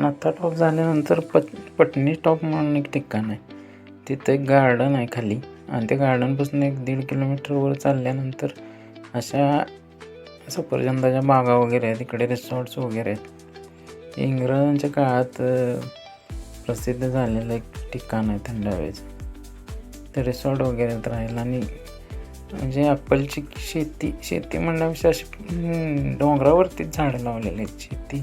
नाथा टॉप झाल्यानंतर पट पटणी टॉप म्हणून एक ठिकाण आहे तिथं एक गार्डन आहे खाली. आणि त्या गार्डनपासून एक दीड किलोमीटरवर चालल्यानंतर अशा सफरचंदाच्या बागा वगैरे आहेत. तिकडे रिसॉर्ट्स वगैरे आहेत. हे इंग्रजांच्या काळात प्रसिद्ध झालेलं एक ठिकाण आहे थंड हवेचं ते रिसॉर्ट वगैरे राहील. आणि म्हणजे ॲपलची शेती शेती म्हणण्यापेक्षा अशी डोंगरावरतीच झाडं लावलेली आहेत. शेती.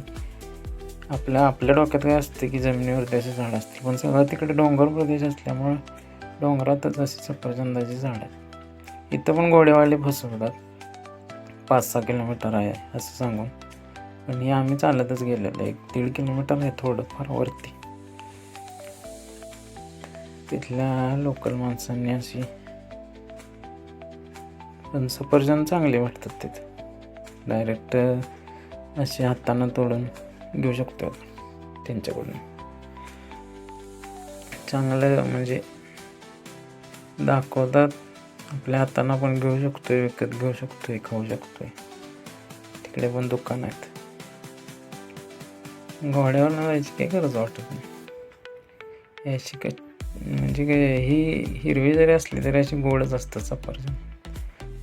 आपल्या आपल्या डोक्यात काय असते की जमिनीवरती असे झाड असते पण सगळं तिकडे डोंगर प्रदेश असल्यामुळं डोंगरातच असे सफरचंदाची झाड आहेत. इथं पण घोडेवाले फसवतात. पाच सहा किलोमीटर आहे असं सांगून. पण हे आम्ही चालतच गेलेलो. एक दीड किलोमीटर आहे थोडंफार वरती. तिथल्या लोकल माणसांनी अशी पण सफरचंद चांगले वाटतात तिथे. डायरेक्ट असे हातानं तोडून घेऊ शकतो त्यांच्याकडून. चांगलं म्हणजे दाखवतात. आपल्या हातानं पण घेऊ शकतोय विकत घेऊ शकतोय खाऊ शकतोय. तिकडे पण दुकान आहेत. घोड्यावर जायची काही गरज वाटत नाही. याची काय म्हणजे काय ही हिरवी जरी असली तरी अशी गोडच असतात सफरचंद.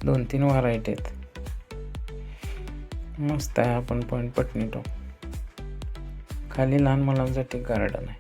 दोन तीन व्हरायटी आहेत. मस्त आहे आपण पण पटणी टॉप खाली लहान मुलांसाठी गार्डन आहे.